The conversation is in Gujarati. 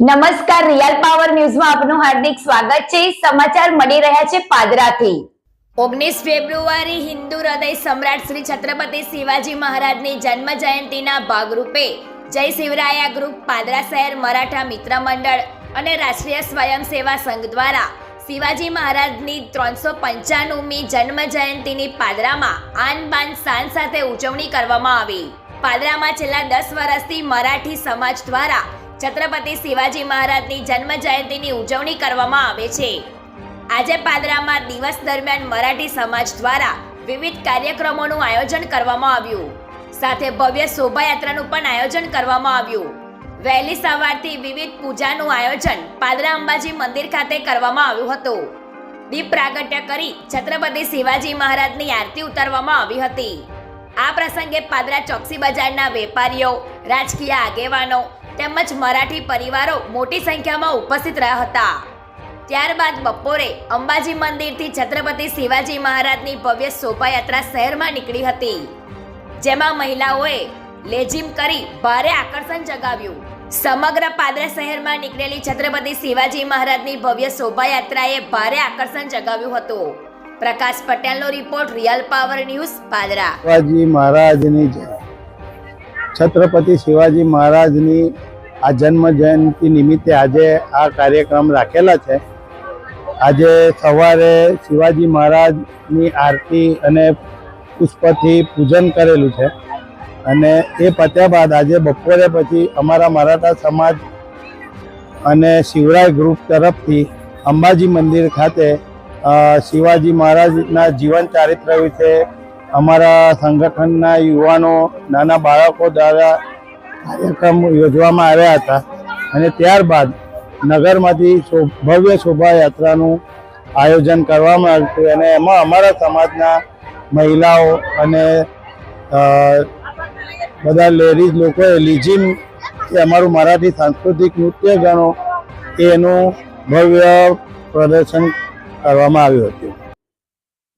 નમસ્કાર રિયલ પાવર ન્યૂઝમાં આપનું હાર્દિક સ્વાગત છે. સમાચાર મળી રહ્યા છે પાદરાથી. ઓગણીસ ફેબ્રુઆરી હિન્દુ હૃદય સમ્રાટ શ્રી છત્રપતિ શિવાજી મહારાજની જન્મ જયંતિના ભાગરૂપે જય શિવરાયા ગ્રુપ પાદરા શહેર મરાઠા મિત્ર મંડળ અને રાષ્ટ્રીય સ્વયંસેવા સંઘ દ્વારા શિવાજી મહારાજની ત્રણસો પંચાણુમી જન્મ જયંતિની પાદરામાં આન બાન શાન સાથે ઉજવણી કરવામાં આવી. પાદરામાં છેલ્લા દસ વર્ષથી મરાઠી સમાજ દ્વારા છત્રપતિ શિવાજી મહારાજની જન્મ જયંતિની ઉજવણી કરવામાં આવે છે. આજે પાદરામાં દિવસ દરમિયાન મરાઠી સમાજ દ્વારા વિવિધ કાર્યક્રમોનું આયોજન કરવામાં આવ્યું. સાથે ભવ્ય શોભાયાત્રાનું પણ આયોજન કરવામાં આવ્યું. વહેલી સવારથી વિવિધ પૂજાનું આયોજન પાદરા અંબાજી મંદિર ખાતે કરવામાં આવ્યું હતું. દીપ પ્રાગટ્ય કરી છત્રપતિ શિવાજી મહારાજની આરતી ઉતારવામાં આવી હતી. આ પ્રસંગે પાદરા ચોકસી બજારના વેપારીઓ, રાજકીય આગેવાનો તેમજ મરાઠી પરિવારો મોટી સંખ્યામાં ઉપસ્થિત રહ્યા હતા. ત્યારબાદ બપોરે અંબાજી મંદિરથી છત્રપતિ શિવાજી મહારાજની ભવ્ય શોભાયાત્રા શહેરમાં નીકળી હતી, જેમાં મહિલાઓએ લેજીમ કરી ભારે આકર્ષણ જગાવ્યું. સમગ્ર પાદરા શહેરમાં નીકળેલી છત્રપતિ શિવાજી મહારાજની ભવ્ય શોભાયાત્રાએ ભારે આકર્ષણ જગાવ્યું હતું. પ્રકાશ પટેલનો report Real Power News Padra. Shivaji મહારાજની છત્રપતિ શિવાજી મહારાજની આ જન્મ જયંતિ નિમિત્તે આજે આ કાર્યક્રમ રાખેલા છે. આજે સવારે શિવાજી મહારાજની આરતી અને પુષ્પથી પૂજન કરેલું છે. અને એ પત્યા બાદ આજે બપોરે પછી અમારા મરાઠા સમાજ અને શિવરાય ગ્રુપ તરફથી અંબાજી મંદિર ખાતે શિવાજી મહારાજના જીવન ચારિત્ર વિશે અમારા સંગઠનના યુવાનો, નાના બાળકો દ્વારા કાર્યક્રમ યોજવામાં આવ્યા હતા અને ત્યારબાદ નગરમાંથી ભવ્ય શોભાયાત્રાનું આયોજન કરવામાં આવ્યું હતું અને એમાં અમારા સમાજના મહિલાઓ અને બધા લેડીઝ લોકોએ લીજીમ એ અમારું મરાઠી સાંસ્કૃતિક નૃત્ય ગણો એનું ભવ્ય પ્રદર્શન કરવામાં આવ્યું હતું.